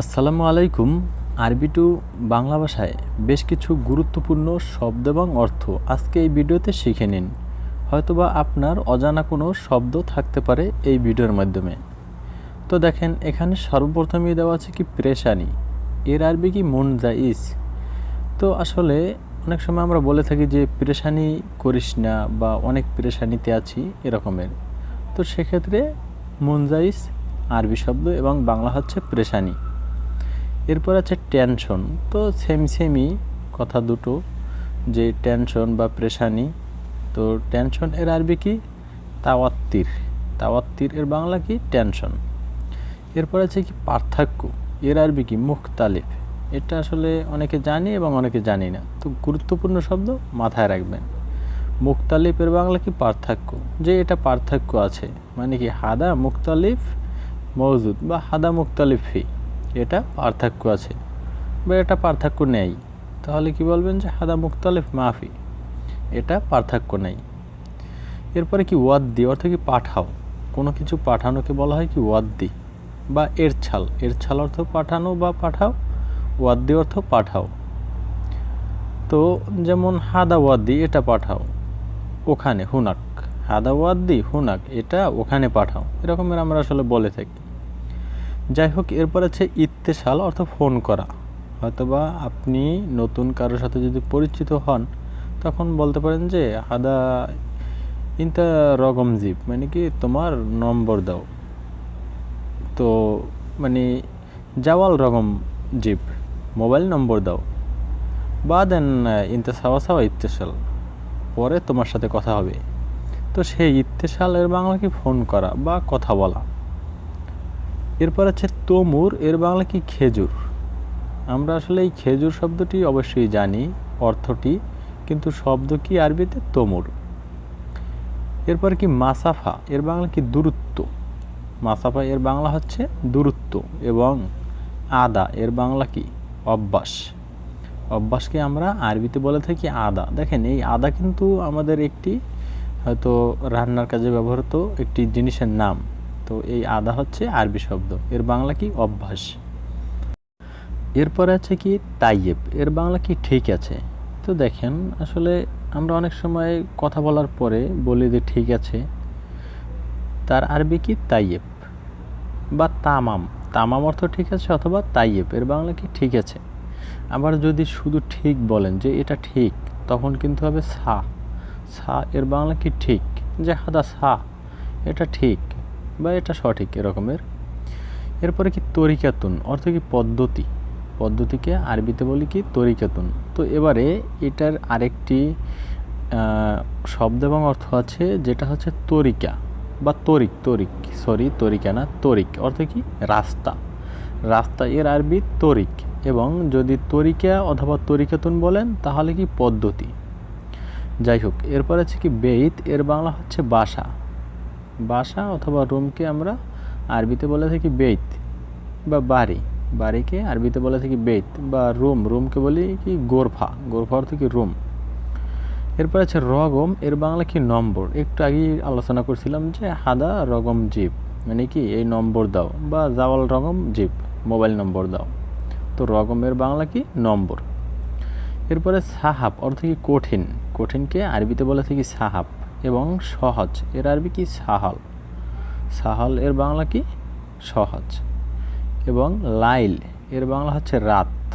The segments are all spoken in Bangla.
আসসালামু আলাইকুম। আরবি টু বাংলা ভাষায় বেশ কিছু গুরুত্বপূর্ণ শব্দ এবং অর্থ আজকে এই ভিডিওতে শিখে নিন। হয়তোবা আপনার অজানা কোনো শব্দ থাকতে পারে এই ভিডিওর মাধ্যমে। তো দেখেন, এখানে সর্বপ্রথমেই দেওয়া আছে কি প্রেশানি, এর আরবি কি মন জাইস তো আসলে অনেক সময় আমরা বলে থাকি যে প্রেশানি করিস না বা অনেক প্রেশানিতে আছি এরকমের। তো সেক্ষেত্রে মুনজাইস আরবি শব্দ এবং বাংলা হচ্ছে প্রেশানি। এরপর আছে টেনশন তো সেম সেমই কথা দুটো, যে টেনশন বা প্রেশানি তো টেনশন এর আরবি কি? তাওয়াত্তির। তাওয়াত্তির এর বাংলা কি? টেনশন এরপর আছে কি? পার্থক্য। এর আরবি কি? মুখতালিফ। এটা আসলে অনেকে জানি এবং অনেকে জানি না। তো গুরুত্বপূর্ণ শব্দ মাথায় রাখবেন। মুক্তালিফের বাংলা কি? পার্থক্য। যে এটা পার্থক্য আছে। মানে কি? হাদা মুক্তালিফ মজুদ বা হাদা মুক্তালিফ এটা পার্থক্য আছে। বা এটা পার্থক্য নেই। তাহলে কি বলবেন যে হাদা মুক্তালিফ মাফি। এটা পার্থক্য নেই। এরপরে কি ওয়াদ্দি, অর্থ কি পাঠাও। কোনো কিছু পাঠানোকে বলা হয় কি ওয়াদ্দি বা এর ছাল এর ছাল অর্থ পাঠানো বা পাঠাও ওয়াদ ওয়াদ্দি অর্থ পাঠাও। তো যেমন হাদা ওয়াদ্দি, এটা পাঠাও। ওখানে, হুনাক। হাদা ওয়াদ্দি, হুনাক, এটা ওখানে পাঠাও। এরকমের আমরা আসলে বলে থাকি। যাই হোক এরপর আছে ইত্তেশাল অর্থ ফোন করা। হয়তোবা আপনি নতুন কারোর সাথে যদি পরিচিত হন, তখন বলতে পারেন যে, হাদা ইন্তা রগম জিপ মানে কি, তোমার নম্বর দাও। তো মানে জাওয়াল রকম জিপ মোবাইল নম্বর দাও। বা দেন ইন্তে সাওয়া সাওয়া ইত্তেশাল, পরে তোমার সাথে কথা হবে। তো সেই ইত্তেশালের বাংলা কি ফোন করা বা কথা বলা? এরপর আছে তমুর, এর বাংলা কি খেজুর? আমরা আসলে এই খেজুর শব্দটি অবশ্যই জানি, অর্থটি, কিন্তু শব্দ কি আরবিতে? তমুর। এরপর কি মাসাফা, এর বাংলা কি দূরত্ব? মাসাফা, এর বাংলা হচ্ছে দূরত্ব এবং আদা, এর বাংলা কি? অভ্যাস। অভ্যাসকে আমরা আরবিতে বলে থাকি আদা। দেখেন, এই আদা কিন্তু আমাদের একটি হয়তো রান্নার কাজে ব্যবহৃত একটি জিনিসের নাম। তো এই আদা হচ্ছে আরবি শব্দ। এর বাংলা কি অভ্যাস? এরপর আছে কি তাইয়েব। এর বাংলা কি ঠিক আছে? তো দেখেন, আসলে আমরা অনেক সময় কথা বলার পরে বলি যে ঠিক আছে। তার আরবি কি তাইয়েব? বা তামাম। তামাম অর্থ ঠিক আছে অথবা তাইয়েব। এর বাংলা কি ঠিক আছে? আবার যদি শুধু ঠিক বলেন যে এটা ঠিক, তখন কিন্তু হবে সা। সা এর বাংলা কি ঠিক? যে হাদা সা, এটা ঠিক। বা এটা সঠিক এরকমের। এরপরে কি তরিকাতুন, অর্থ কি পদ্ধতি? পদ্ধতিকে আরবিতে বলি কি তরিকাতুন। তো এবারে এটার আরেকটি শব্দ এবং অর্থ আছে যেটা হচ্ছে তরিকা বা তরিক তরিক, সরি তরিকা না, তরিক। অর্থ কি? রাস্তা। রাস্তা এর আরবি তরিক এবং যদি তরিকা অথবা তরিকাতুন বলেন তাহলে কি পদ্ধতি? যাই হোক, এরপর আছে কি বেইত, এর বাংলা হচ্ছে বাসা। বাসা অথবা রুমকে আমরা আরবিতে বলে থাকি বেত বা বাড়ি। বাড়িকে আরবিতে বলে থাকি বেত বা রুম। রুমকে বলি কি গোরফা। গোরফা অর্থ কি রুম। এরপর আছে রগম, এর বাংলা কি নম্বর? একটু আগেই আলোচনা করছিলাম যে হাদা রগম জিপ মানে কি এই নম্বর দাও বা জাওয়াল রগম জিপ, মোবাইল নম্বর দাও। তো রগমের বাংলা কি নম্বর? এরপরে সাহাব অর্থ কি কঠিন। কঠিনকে আরবিতে বলে থাকি সাহাব। এবং সহজ। এর আরবি কি? সাহাল। সাহাল, এর বাংলা কি? সহজ। এবং লাইল, এর বাংলা হচ্ছে রাত।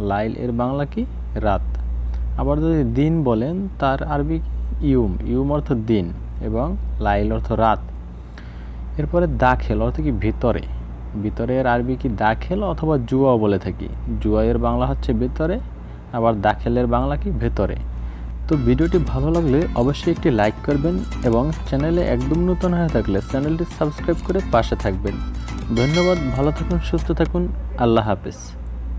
লাইল, এর বাংলা কি? রাত। আবার যদি দিন বলেন, তার আরবি ইউম। ইউম অর্থ দিন এবং লাইল অর্থ রাত। এরপরে দাখেল অর্থ কি? ভিতরে। ভিতরের আরবি কি? দাখেল অথবা জুয়া বলে থাকি। জুয়া এর বাংলা হচ্ছে ভিতরে, আবার দাখেলের বাংলা কি? ভেতরে। তো ভিডিওটি ভালো লাগলে অবশ্যই একটি লাইক করবেন এবং চ্যানেলে একদম নতুন হয়ে থাকলে চ্যানেলটি সাবস্ক্রাইব করে পাশে থাকবেন। ধন্যবাদ, ভালো থাকুন, সুস্থ থাকুন, আল্লাহ হাফেজ।